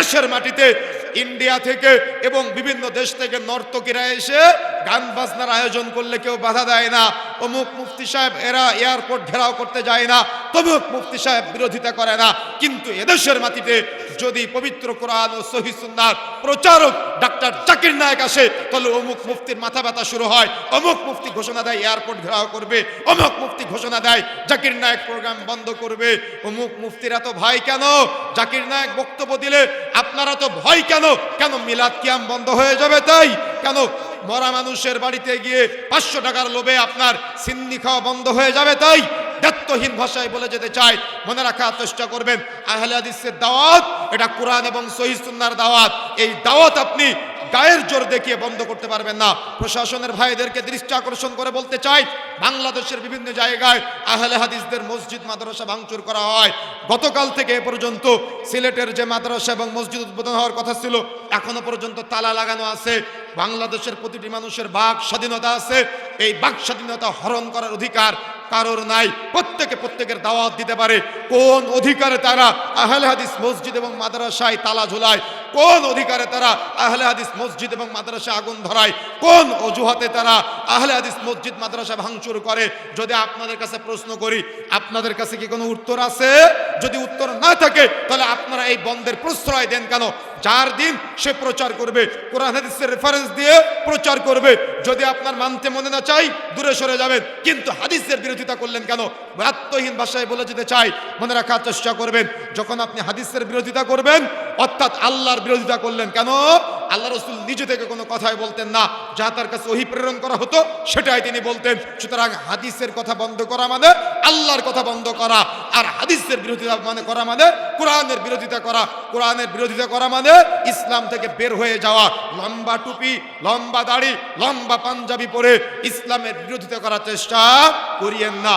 এদেশের মাটিতে ইন্ডিয়া থেকে এবং বিভিন্ন দেশ থেকে নর্তকীরা এসে গান বাজনার আয়োজন করলে কেউ বাধা দেয় না। অমুক মুফতি সাহেব এরা এয়ারপোর্ট ঘেরাও করতে যায় না, তমুক মুফতি সাহেব বিরোধিতা করে না। কিন্তু এদেশের মাটিতে যদি পবিত্র কোরআন ও সহি সুন্নার প্রচারক ডাক্তার জাকির নায়ক আসে, তাহলে অমুক মুফতির মাথা ব্যথা শুরু হয়। অমুক মুফতি ঘোষণা দেয় এয়ারপোর্ট ঘেরাও করবে, অমুক মুফতি ঘোষণা দেয় জাকির নায়ক প্রোগ্রাম বন্ধ করবে। অমুক মুফতিরা তো ভাই কেন? জাকির নায়ক বক্তব্য দিলে, আপনারা তো ভয় কেন? কেন মিলাদ কিয়াম বন্ধ হয়ে যাবে তাই? কেন মরা মানুষের বাড়িতে গিয়ে পাঁচশো টাকার লোভে আপনার সিন্নি খাওয়া বন্ধ হয়ে যাবে তাই? দায়িত্বহীন ভাষায় বলে যেতে চাই মনে রাখার চেষ্টা করবেন, আহলে হাদিসের দাওয়াত, এটা কোরআন এবং সহি সুন্নাহর দাওয়াত, এই দাওয়াত আপনি গায়ের জোর দেখিয়ে বন্ধ করতে পারবেন না। প্রশাসনের ভাইদেরকে দৃষ্টি আকর্ষণ করে বলতে চাই বাংলাদেশের বিভিন্ন জায়গায় আহলে হাদিসদের মসজিদ, মাদ্রাসা ভাঙচুর করা হয়। গতকাল থেকে এ পর্যন্ত সিলেটের যে মাদ্রাসা এবং মসজিদ উদ্বোধন হওয়ার কথা ছিল, এখনও পর্যন্ত তালা লাগানো আছে। বাংলাদেশের প্রতিটি মানুষের বাক স্বাধীনতা আছে। এই বাক স্বাধীনতা হরণ করার অধিকার কারোর নাই। প্রত্যেকে প্রত্যেকের দাওয়াত দিতে পারে। কোন অধিকারে তারা আহলে হাদিস, মসজিদ এবং মাদ্রাসায় তালা ঝুলায়? কোন অধিকারে তারা আহলে হাদিস মসজিদ এবং মাদ্রাসা আগুন ধরায়? কোন অজুহাতে তারা আহলে হাদিস মসজিদ, মাদ্রাসা ভাঙচুর করে? যদি আপনাদের কাছে প্রশ্ন করি, আপনাদের কাছে কি কোনো উত্তর আছে? যদি উত্তর না থাকে, তাহলে আপনারা এই বন্ধের প্রশ্রয় দেন কেন? যার দিন সে প্রচার করবে, কোরআন হাদিসের রেফারেন্স দিয়ে প্রচার করবে। যদি আপনার মানতে মনে না চাই, দূরে সরে যাবেন। কিন্তু হাদিসের বিরোধিতা করলেন কেন? আত্মহীন ভাষায় বলে যেতে চাই, মনে রাখার চেষ্টা করবেন, যখন আপনি হাদিসের বিরোধিতা করবেন, অর্থাৎ আল্লাহর বিরোধিতা করলেন কেন? আল্লাহ রসুল নিজে থেকে কোনো কথাই বলতেন না, যা তার কাছে ওহি প্রেরণ করা হতো, সেটাই তিনি বলতেন। সুতরাং হাদিসের কথা বন্ধ করা মানে আল্লাহর কথা বন্ধ করা, আর হাদিসের বিরোধিতা মানে করা মানে কোরআনের বিরোধিতা করা। কোরআনের বিরোধিতা করা মানে ইসলাম থেকে বের হয়ে যাওয়া, লম্বা টুপি, লম্বা দাড়ি, লম্বা পাঞ্জাবি পরে ইসলামের বিরোধিতা করার চেষ্টা করিয়েন না।